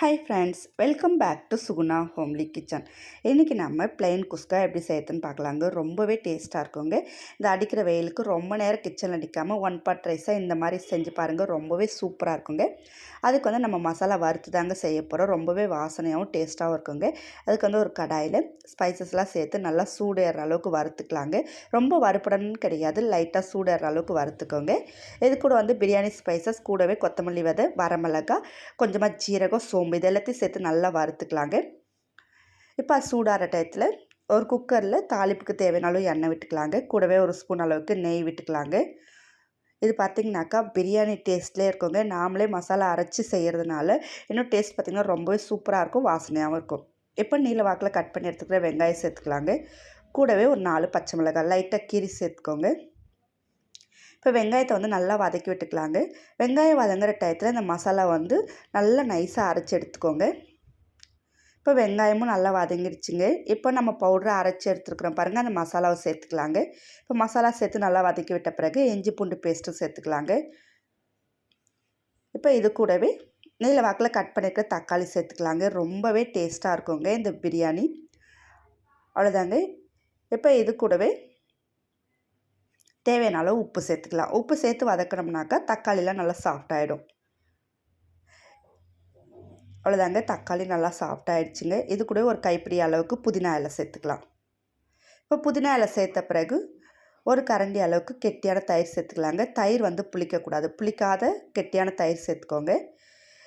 Hi friends welcome back to Suguna homely kitchen இன்றைக்கி நம்ம plain குஸ்கா எப்படி செய்யறதுன்னு பார்க்கலாங்க. ரொம்பவே டேஸ்ட்டாக இருக்குங்க. இந்த அடிக்கிற வெயிலுக்கு ரொம்ப நேரம் கிச்சனில் அடிக்காமல் ஒன் பாட் ரைஸாக இந்த மாதிரி செஞ்சு பாருங்கள் ரொம்பவே சூப்பராக இருக்குங்க. அதுக்கு வந்து நம்ம மசாலா வறுத்து தாங்க செய்ய போகிறோம் ரொம்பவே வாசனையாகவும் டேஸ்ட்டாகவும் இருக்குங்க. அதுக்கு வந்து ஒரு கடாயில் ஸ்பைசஸ்லாம் சேர்த்து நல்லா சூடேற அளவுக்கு வறுத்துக்கலாங்க. ரொம்ப வறுப்புடன்னு கிடையாது. லைட்டாக சூடேற அளவுக்கு வறுத்துக்கோங்க. இது கூட வந்து பிரியாணி ஸ்பைசஸ் கூடவே கொத்தமல்லி விதை வரமிளகா கொஞ்சமாக ஜீரகம் சோம்பு இது இதெல்லாத்தையும் சேர்த்து நல்லா வறுத்துக்கலாங்க. இப்போ அது சூடாகிற டயத்தில் ஒரு குக்கரில் தாளிப்புக்கு தேவையான அளவு எண்ணெய் விட்டுக்கலாங்க. கூடவே ஒரு ஸ்பூன் அளவுக்கு நெய் விட்டுக்கலாங்க. இது பார்த்திங்கனாக்கா பிரியாணி டேஸ்ட்லேயே இருக்குங்க. நாமளே மசாலா அரைச்சி செய்கிறதுனால இன்னும் டேஸ்ட் பார்த்திங்கன்னா ரொம்பவே சூப்பராக இருக்கும் வாசனையாகவும் இருக்கும். இப்போ நீல வாக்கில் கட் பண்ணி எடுத்துக்கிற வெங்காயம் சேர்த்துக்கலாங்க. கூடவே ஒரு நாலு பச்சை மிளகாய் லைட்டாக கீரி சேர்த்துக்கோங்க. இப்போ வெங்காயத்தை வந்து நல்லா வதக்கி விட்டுக்கலாங்க. வெங்காயம் வதங்குற டயத்தில் இந்த மசாலா வந்து நல்லா நைஸாக அரைச்சி எடுத்துக்கோங்க. இப்போ வெங்காயமும் நல்லா வதங்கிடுச்சுங்க. இப்போ நம்ம பவுடரை அரைச்சி எடுத்துருக்குறோம் பாருங்கள் அந்த மசாலாவை சேர்த்துக்கலாங்க. இப்போ மசாலா சேர்த்து நல்லா வதக்கி விட்ட பிறகு இஞ்சி பூண்டு பேஸ்ட்டும் சேர்த்துக்கலாங்க. இப்போ இது கூடவே நீல வாக்கில் கட் பண்ணியிருக்க தக்காளி சேர்த்துக்கலாங்க. ரொம்பவே டேஸ்ட்டாக இருக்குங்க இந்த பிரியாணி. அவ்வளோதாங்க. இப்போ இது கூடவே தேவையான அளவு உப்பு சேர்த்துக்கலாம். உப்பு சேர்த்து வதக்கினோம்னாக்கா தக்காளிலாம் நல்லா சாஃப்டாகிடும் அவ்வளோதாங்க. தக்காளி நல்லா சாஃப்டாகிடுச்சுங்க இது கூட ஒரு கைப்பிடி அளவுக்கு புதினா இலை சேர்த்துக்கலாம். இப்போ புதினா இலை சேர்த்த பிறகு ஒரு கரண்டி அளவுக்கு கெட்டியான தயிர் சேர்த்துக்கலாங்க. தயிர் வந்து புளிக்கக்கூடாது. புளிக்காத கெட்டியான தயிர் சேர்த்துக்கோங்க.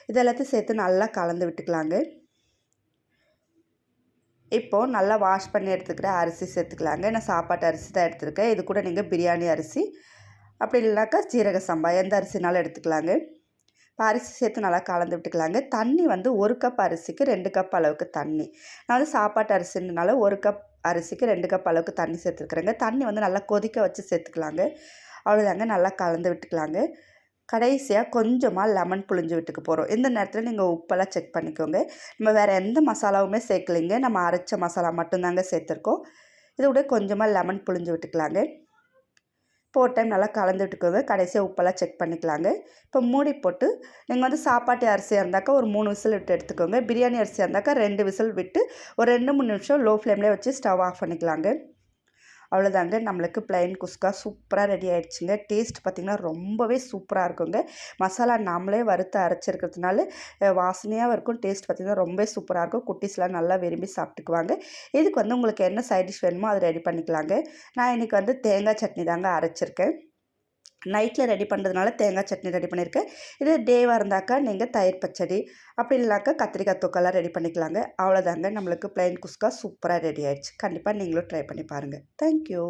இது எல்லாத்தையும் சேர்த்து நல்லா கலந்து விட்டுக்கலாங்க. இப்போது நல்லா வாஷ் பண்ணி எடுத்துக்கிற அரிசி சேர்த்துக்கலாங்க. நான் சாப்பாட்டு அரிசி தான் எடுத்துருக்கேன். இது கூட நீங்கள் பிரியாணி அரிசி அப்படி இல்லைனாக்கா சீரக சம்பா எந்த அரிசினாலும் எடுத்துக்கலாங்க. இப்போ அரிசி சேர்த்து நல்லா கலந்து விட்டுக்கலாங்க. தண்ணி வந்து ஒரு கப் அரிசிக்கு ரெண்டு கப் அளவுக்கு தண்ணி. நான் வந்து சாப்பாட்டு அரிசினால ஒரு கப் அரிசிக்கு ரெண்டு கப் அளவுக்கு தண்ணி சேர்த்துருக்குறேங்க. தண்ணி வந்து நல்லா கொதிக்க வச்சு சேர்த்துக்கலாங்க. அவ்வளோதாங்க நல்லா கலந்து விட்டுக்கலாங்க. கடைசியாக கொஞ்சமாக லெமன் புழிஞ்சு விட்டுக்கு போகிறோம் இந்த நேரத்தில் நீங்கள் உப்பெல்லாம் செக் பண்ணிக்கோங்க. நம்ம வேறு எந்த மசாலாவுமே சேர்க்கலைங்க. நம்ம அரைச்ச மசாலா மட்டும்தாங்க சேர்த்துருக்கோம். இதை விட கொஞ்சமாக லெமன் புழிஞ்சு விட்டுக்கலாங்க. இப்போ ஒரு டைம் நல்லா கலந்து விட்டுக்கோங்க. கடைசியாக உப்பெல்லாம் செக் பண்ணிக்கலாங்க. இப்போ மூடி போட்டு நீங்கள் வந்து சாப்பாட்டு அரிசியாக இருந்தாக்கா ஒரு மூணு விசில் விட்டு எடுத்துக்கோங்க. பிரியாணி அரிசியாக இருந்தாக்கா ரெண்டு விசில் விட்டு ஒரு ரெண்டு மூணு நிமிஷம் லோ ஃப்ளேம்லேயே வச்சு ஸ்டவ் ஆஃப் பண்ணிக்கலாங்க. அவ்வளோதாங்க நம்மளுக்கு பிளைன் குஸ்கா சூப்பராக ரெடி ஆகிடுச்சுங்க டேஸ்ட் பார்த்திங்கன்னா ரொம்பவே சூப்பராக இருக்குங்க. மசாலா நாமளே வறுத்து அரைச்சிருக்கிறதுனால வாசனையாக இருக்கும். டேஸ்ட் பார்த்திங்கன்னா ரொம்ப சூப்பராக இருக்கும். குட்டீஸ்லாம் நல்லா விரும்பி சாப்பிட்டுக்குவாங்க. இதுக்கு வந்து உங்களுக்கு என்ன சைட் டிஷ் வேணுமோ அதை ரெடி பண்ணிக்கலாங்க. நான் இன்றைக்கி வந்து தேங்காய் சட்னி தாங்க அரைச்சிருக்கேன். நைட்டில் ரெடி பண்ணுறதுனால தேங்காய் சட்னி ரெடி பண்ணியிருக்கேன். இது டேவாக இருந்தாக்கா நீங்கள் தயிர் பச்சடி அப்படி இல்லைனாக்கா கத்திரிக்காய் தூக்கெல்லாம் ரெடி பண்ணிக்கலாங்க. அவ்வளோதாங்க. நம்மளுக்கு பிளைன் குஸ்கா சூப்பராக ரெடி ஆயிடுச்சு. கண்டிப்பாக நீங்களும் ட்ரை பண்ணி பாருங்கள் தேங்க்யூ